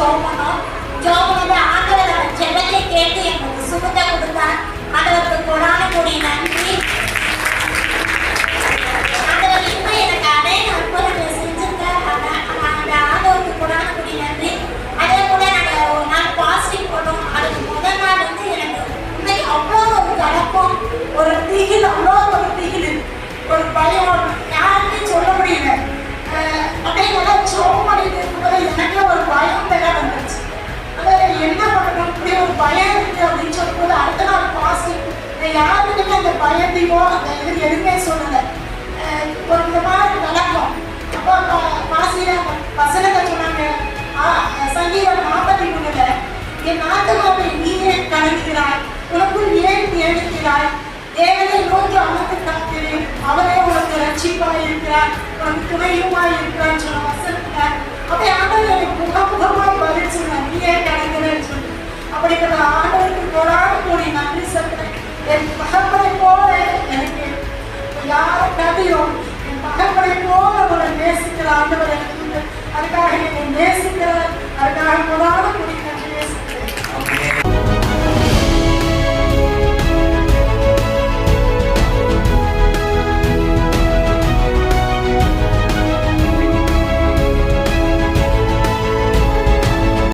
ஜோமனும் ஜோமன் வந்து ஆண்டவரோட ஜெபத்தை கேட்டு எங்களுக்கு சுகத்தை கொடுத்தார் ஆண்டவருக்கு கொடான கூடிய நன்றி ஆண்டவர் இன்னும் எனக்கு அநேக அற்புதங்களை செஞ்சிருக்கார் அந்த ஆண்டவருக்கு கொடான கூடிய நன்றி அதே கூட நாங்கள் ஒரு நாள் பாசிட்டிவ் போட்டோம் அதுக்கு முதல் நாள் வந்து எனக்கு உண்மைக்கு அவ்வளோ ஒரு கலப்பம் ஒரு திகில் அவ்வளோ ஒரு திகில் ஒரு பயம் நான் யாருக்குமே அந்த பயத்தையோ அந்த இது எதுவுமே சொல்லலை. ஒரு விதமான விளக்கம் அப்போ ப- வசனத்தை சொன்னாங்க. ஆ, சங்கீதம் நாற்பத்தி மூணுல என் ஆத்மாவை நீயே கலங்குகிறாய். உனக்குள் ஏன் தேடுகிறாய்? தேவனை நோக்கி அமர்த்து காத்திரு அவரே உனக்கு ரட்சிப்பாய் இருக்கிறார் உனக்கு துணையுமாய் இருக்கிறான்னு சொன்ன வசனத்துல அப்படி ஆண்டவர் எனக்கு யாரை கதையும் போல அவரை நேசிக்கிற ஆண்டவரை.